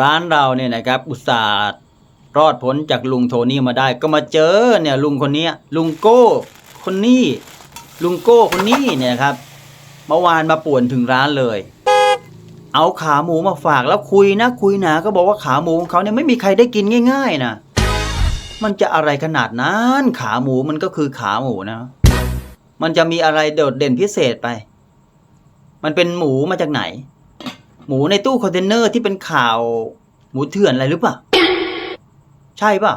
ร้านเราเนี่ยนะครับ อุตส่าห์รอดพ้นจากลุงโทนี่มาได้ ก็มาเจอเนี่ยลุงคนนี้ลุงโก้คนนี้ลุงโก้คนนี้เนี่ยครับเมื่อวานมาป่วนถึงร้านเลย เอาขาหมูมาฝากแล้วคุยนะคุยหนาก็บอกว่าขาหมูของเขาเนี่ยไม่มีใครได้กินง่าย ๆนะมันจะอะไรขนาดนั้นขาหมูมันก็คือขาหมูนะ มันจะมีอะไรโดดเด่นพิเศษไป มันเป็นหมูมาจากไหน หมูในตู้คอนเทนเนอร์ที่เป็นข่าวหมูเถื่อนอะไรหรือเปล่า ใช่ป่ะ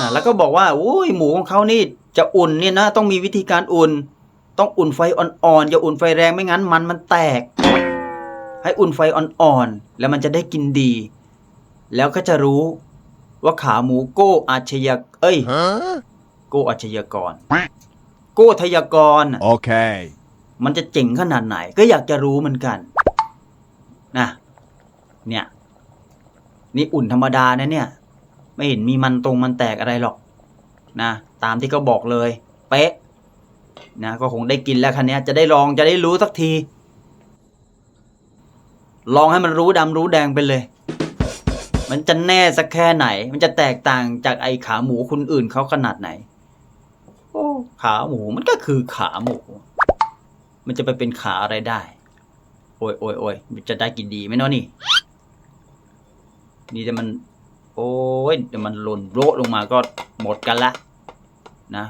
นะแล้วก็บอกว่าโอ้ยหมูของเขานี่จะอุ่นเนี่ยนะต้องมีวิธีการอุ่น ต้องอุ่นไฟอ่อนๆอย่าอุ่นไฟแรงไม่งั้น มันมันแตก ให้อุ่นไฟอ่อนๆแล้วมันจะได้กินดี แล้วก็จะรู้ว่าขาหมูโก้อาชญาเอ้ยโก้อาชญากร โก้ทยากรน่ะ Okay. มันจะเจ๋งขนาดไหนก็อยากจะรู้เหมือนกัน นะเนี่ยนี่อุ่นธรรมดานะเนี่ย ไม่เห็นมีมันตรงมันแตกอะไรหรอกนะตามที่เขาบอกเลย เป๊ะนะก็คงได้กินแล้วคันนี้จะได้ลองจะได้รู้สักที ลองให้มันรู้ดำรู้แดงไปเลย มันจะแน่สักแค่ไหน มันจะแตกต่างจากไอขาหมูคนอื่นเขาขนาดไหนโอ้ขาหมูมันก็คือขาหมู มันจะไปเป็นขาอะไรได้ อ้ยโอ้ยโอ้ยจะได้กินดีไหมเนาะนี่นี่แต่มัน โอ้ยเดี๋ยวมันหล่นโรลงมาก็หมดกันละนะ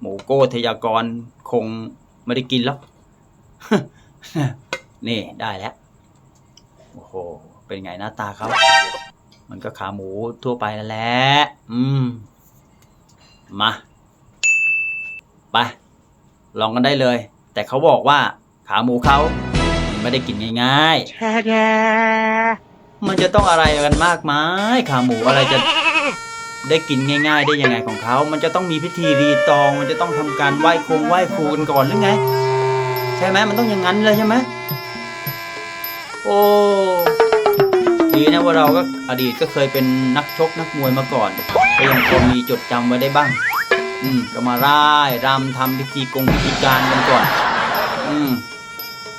หมูโก้ทยากรคงไม่ได้กินแล้วนี่ได้แล้วโอ้โหเป็นไงหน้าตาเขามันก็ขาหมูทั่วไปนั่นแหละอืมมาไปลองกันได้เลย แต่เขาบอกว่าขาหมูเขา ไม่ได้กินง่ายๆมันจะต้องอะไรกันมากมายขาหมูอะไรจะได้กินง่าย ๆ ได้ยังไงของเขา มันจะต้องมีพิธีรีตอง มันจะต้องทำการไหว้คงไหว้ครูกันก่อนหรือไง ใช่ไหมมันต้องอย่างนั้นเลยใช่ไหมโอ้ดีนะว่าเราก็อดีตก็เคยเป็นนักชกนักมวยมาก่อนก็ยังพอมีจดจำไว้ได้บ้าง อืมก็มาร่ายรำทำพิธีกงพิธีการกันก่อน อืม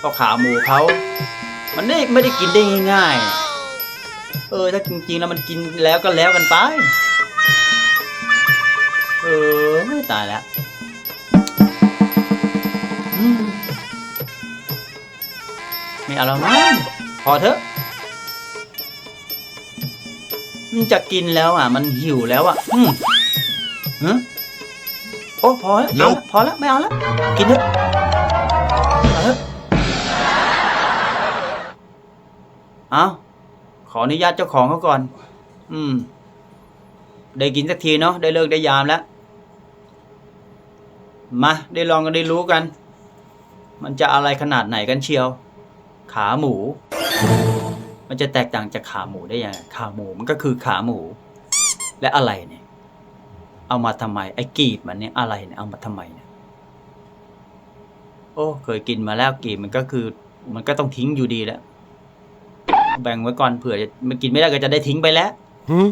ก็ขาหมูเขามันไม่ไม่ได้กินได้ง่ายๆเออถ้าจริงๆแล้วมันกินแล้วก็แล้วกันไป เออไม่ตายแล้วมไม่เอาแล้วมั้งพอเถอะมันจะกินแล้วอะ มันหิวแล้วอะ อืมฮะโอ้พอแล้วพอแล้วไม่เอาแล้วกินเถอะ เอาขออนุญาตเจ้าของเขาก่อน อืม ได้กินสักทีเนาะได้เลิกได้ยามแล้ว มาได้ลองกันได้รู้กัน มันจะอะไรขนาดไหนกันเชียว ขาหมู มันจะแตกต่างจากขาหมูได้ยังไงขาหมูมันก็คือขาหมู และอะไรเนี่ย เอามาทำไม ไอ้กีบมันเนี่ยอะไรเนี่ยเอามาทำไมเนี่ยโอ้เคยกินมาแล้วกีบมันก็คือ มันก็ต้องทิ้งอยู่ดีแล้ว แบ่งไว้ก่อนเผื่อจะมันกินไม่ได้ก็จะได้ทิ้งไปแล้ว Hmm?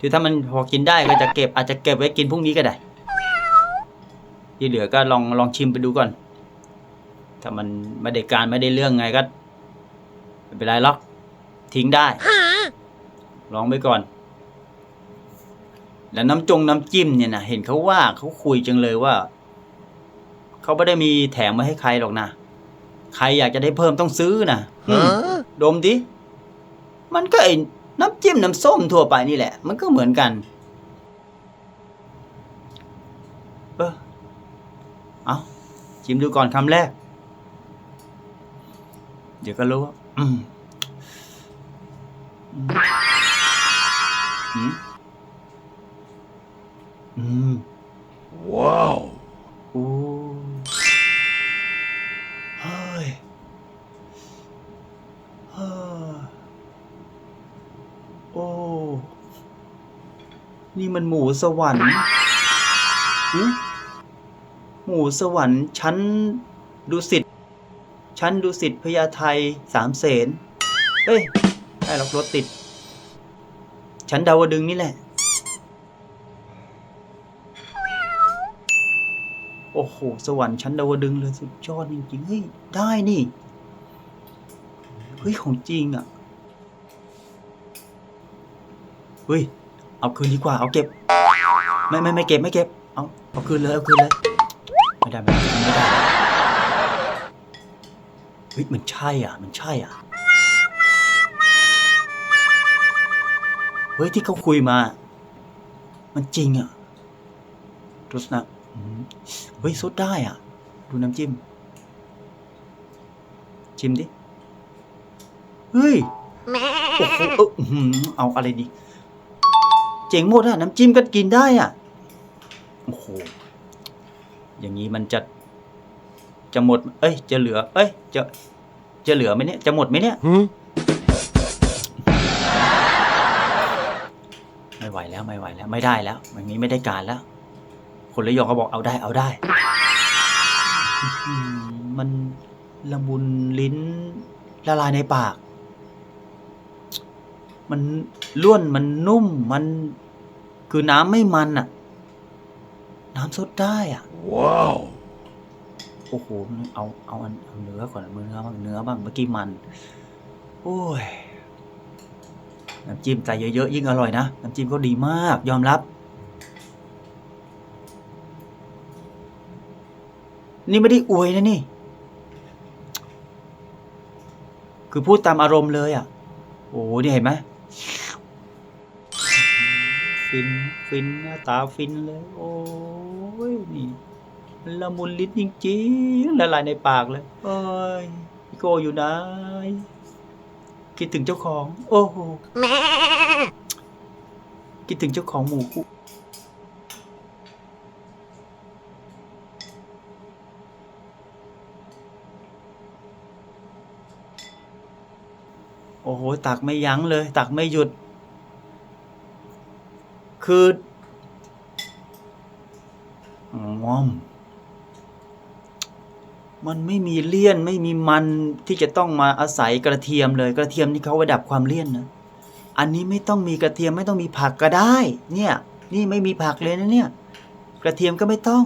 คือถ้ามันพอกินได้ก็จะเก็บอาจจะเก็บไว้กินพรุ่งนี้ก็ได้ ที่เหลือก็ลองลองชิมไปดูก่อน ถ้ามันไม่ได้การไม่ได้เรื่องไงก็ไม่เป็นไรหรอกทิ้งได้ลองไปก่อน แล้วน้ำจงน้ำจิ้มเนี่ยนะเห็นเขาว่าเขาคุยจังเลยว่าเขาไม่ได้มีแถมมาให้ใครหรอกนะ ใครอยากจะได้เพิ่มต้องซื้อนะอืม Huh? ดมดิมันก็ไอ้น้ำจิ้มน้ำส้มทั่วไปนี่แหละ มันก็เหมือนกันเออเอาชิมดูก่อนคำแรก เดี๋ยวก็รู้ว่าอืมอืมอืม Wow. สวรรค์หมูสวรรค์ชั้นดุสิตชั้นดุสิตพญาไทสามเสนเอ้ยใช่หรอกรถติด ชั้นดาวดึงนี่แหละ โอ้โห สวรรค์ชั้นดาวดึงเลยสุดยอดจริงๆ เฮ้ย ได้นี่ เฮ้ย ของจริงอะ เฮ้ย เอาคืนดีกว่า เอาเก็บ ไม่ไม่ไม่เก็บไม่เก็บ เอาเอาคืนเลยเอาคืนเลย ไม่ได้ไม่ได้ไม่ได้เฮ้ยมันใช่อะ มันใช่อะ เฮ้ยที่เขาคุยมา มันจริงอะรสนะเฮ้ยซดได้อะ ดูน้ำจิ้มชิมดิ เฮ้ยโอ้โหเอออื้ออเอาอะไรดี เจ๋งหมดอะน้ำจิ้มก็กินได้อะโอ้โหอย่างนี้มันจะจะหมด เอ้ย จะเหลือ เอ้ย จะจะเหลือไหมเนี่ย จะหมดไหมเนี่ย Hmm? ไม่ไหวแล้วไม่ไหวแล้ว ไม่ได้แล้วอย่างนี้ไม่ได้การแล้ว คนระยองเขาบอกเอาได้เอาได้อื้อหือมันละมุนลิ้นละลายในปาก มันล้วนมันนุ่มมันคือน้ำไม่มันอะน้ำสดได้อะ Wow. โอ้โหเอาเอาอันเอาเนื้อก่อนเนื้อบ้างเนื้อบ้างเมื่อกี้มัน โอ้ยน้ำจิ้มใส่เยอะๆยิ่งอร่อยนะน้ำจิ้มก็ดีมาก ยอมรับ นี่ไม่ได้อวยนะนี่ คือพูดตามอารมณ์เลยอะ โอ้โหนี่เห็นไหม ฟิน ฟินหน้าตาฟินเลย โอ้ยนี่ละมุนลิ้นจริงๆละลายในปากเลยเอ้ยพี่โกอยู่ไหนคิดถึงเจ้าของ โอ้โหคิดถึงเจ้าของหมูคุโอ้โห ตักไม่ยั้งเลย ตักไม่หยุด คือมอม มันไม่มีเลี่ยนไม่มีมันที่จะต้องมาอาศัยกระเทียมเลย กระเทียมนี่เขาไว้ดับความเลี่ยนนะอันนี้ไม่ต้องมีกระเทียมไม่ต้องมีผักก็ได้ เนี่ย นี่ไม่มีผักเลยนะเนี่ย กระเทียมก็ไม่ต้อง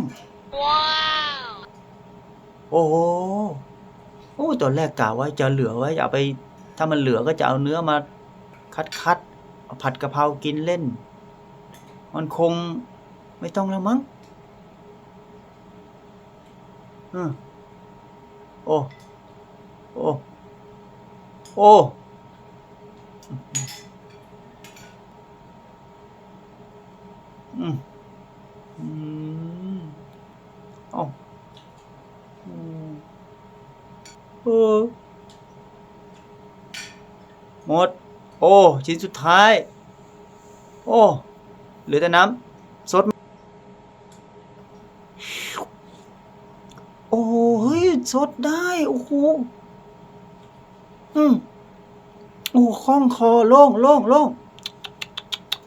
โอ้โหโอ้ตอนแรกกะว่าจะเหลือไว้เอาไป ถ้ามันเหลือก็จะเอาเนื้อมาคัดคัดๆเอาผัดกะเพรากินเล่น มันคงไม่ต้องแล้วมั้งอืมโอ้ โอ้ โอ้อืมอืมเอาอืมเออหมด โอ้ ชิ้นสุดท้าย โอ้ หลือแต่น้ำสดโอ้เฮ้ยสดได้โอ้โหอืมโอ้คล่องคอโล่งโล่งโล่ง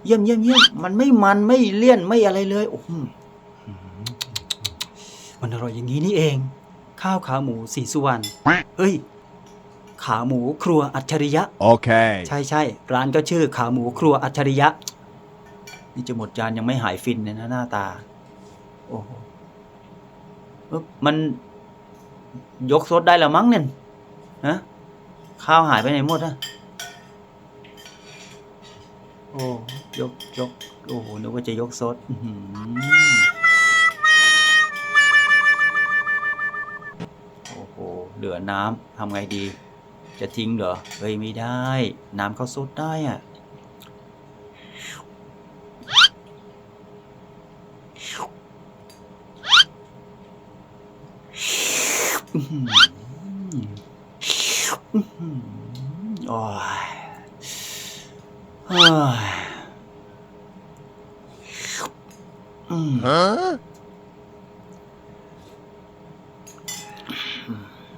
เยี่ยมเยี่ยมเยี่ยมมันไม่มันไม่เลี่ยนไม่อะไรเลยโอ้โหมันอร่อยอย่างนี้นี่เอง ข้าวขาหมูสีสุวรรณเฮ้ย ขาหมูครัวอัจฉริยะ Okay. ใช่ใช่ร้านก็ชื่อขาหมูครัวอัจฉริยะ นี่จะหมดจานยังไม่หายฟินเลยนะหน้าตา โอ้โหมันยกซดได้แล้วมั้งเนี่ยนะข้าวหายไปไหนหมดอะโอ้ยกยกโอ้โหนึกว่าจะยกซดโอ้โหเหลือน้ำทำไงดี จะทิ้งเหรอเฮ้ยไม่ได้ น้ำเขาซดได้อะ อื้อหืออื้อหือโอ้ยเฮ้ยอืม Huh?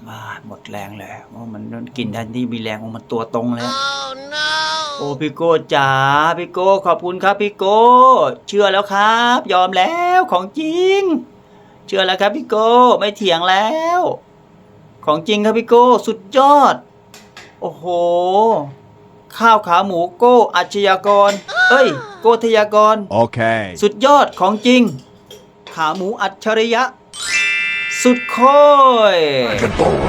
บ้าหมดแรงเลยว่ามันกินแทนที่มีแรงออกมาตัวตรงเลยโอ้พี่โก้จ๋าพี่โก้ขอบคุณครับพี่โก้เชื่อแล้วครับ ยอมแล้วของจริง เชื่อแล้วครับพี่โก้ไม่เถียงแล้ว ของจริงครับพี่โก้สุดยอด โอ้โห ข้าวขาหมูโก้อัจฉริยากร เอ้ย โก้ทยากร Okay. สุดยอดของจริง ขาหมูอัจฉริยะ สุดโคย Dragon Ball.